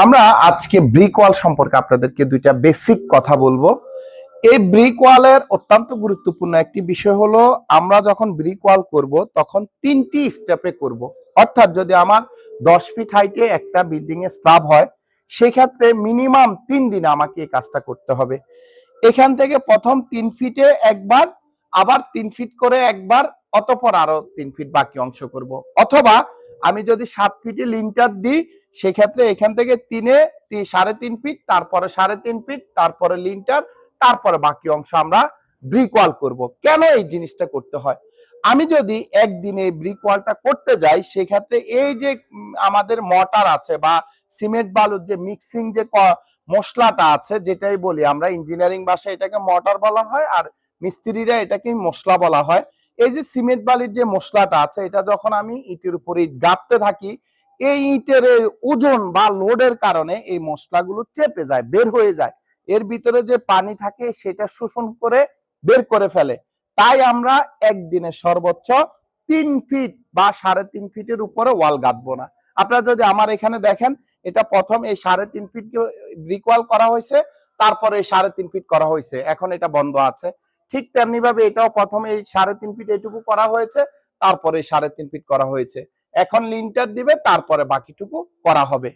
আমরা আজকে ব্রিক ওয়াল সম্পর্কে আপনাদেরকে দুইটা বেসিক কথা বলব। এই ব্রিক ওয়ালের অত্যন্ত গুরুত্বপূর্ণ একটি বিষয় হলো, আমরা যখন ব্রিক ওয়াল করব, তখন তিনটি স্টেপে করব। অর্থাৎ যদি আমার দশ ফিট হাইটে একটা বিল্ডিং এ স্ল্যাব হয়, সেক্ষেত্রে মিনিমাম তিন দিনে আমাকে এই কাজটা করতে হবে। এখান থেকে প্রথম তিন ফিটে একবার, আবার তিন ফিট করে একবার, অতপর আরও তিন ফিট বাকি অংশ করব। অথবা আমি যদি সাত ফিটে লিন্টার দিই সেক্ষেত্রে এখান থেকে তিনে সাড়ে তিন ফিট তারপরে সাড়ে তিন ফিট তারপরে লিন্টার তারপরে বাকি অংশ আমরা ব্রিক ওয়াল করব। কেন এই জিনিসটা করতে হয়? আমি যদি একদিনে ব্রিক ওয়ালটা করতে যাই, সেক্ষেত্রে এই যে আমাদের মটার আছে বা সিমেন্ট বালুর যে মিক্সিং যে মশলাটা আছে, যেটাই বলি আমরা ইঞ্জিনিয়ারিং ভাষায় এটাকে মটার বলা হয় আর মিস্ত্রিরা এটাকে মশলা বলা হয়। এই যে সিমেন্ট বালির যে মশলাটা আছে, এটা যখন আমি ইটের উপরে ইট থাকি এই ইটের ওজন বা লোডের কারণে এই মশলাগুলো চেপে যায়, বের হয়ে যায়। এর ভিতরে যে পানি থাকে সেটা শোষণ করে বের করে ফেলে। তাই আমরা একদিনে সর্বোচ্চ তিন ফিট বা সাড়ে তিন ফিটের উপরে ওয়াল গাঁথবো না। আপনারা যদি আমার এখানে দেখেন, এটা প্রথম এই সাড়ে তিন ফিট ব্রিক ওয়াল করা হয়েছে, তারপরে এই সাড়ে তিন ফিট করা হয়েছে। এখন এটা বন্ধ আছে। ঠিক তেমনি ভাবে এটাও প্রথমে এই সাড়ে তিন ফিট এটুকু করা হয়েছে, তারপরে সাড়ে তিন ফিট করা হয়েছে। এখন লিন্টার দিবে তারপরে বাকিটুকু করা হবে।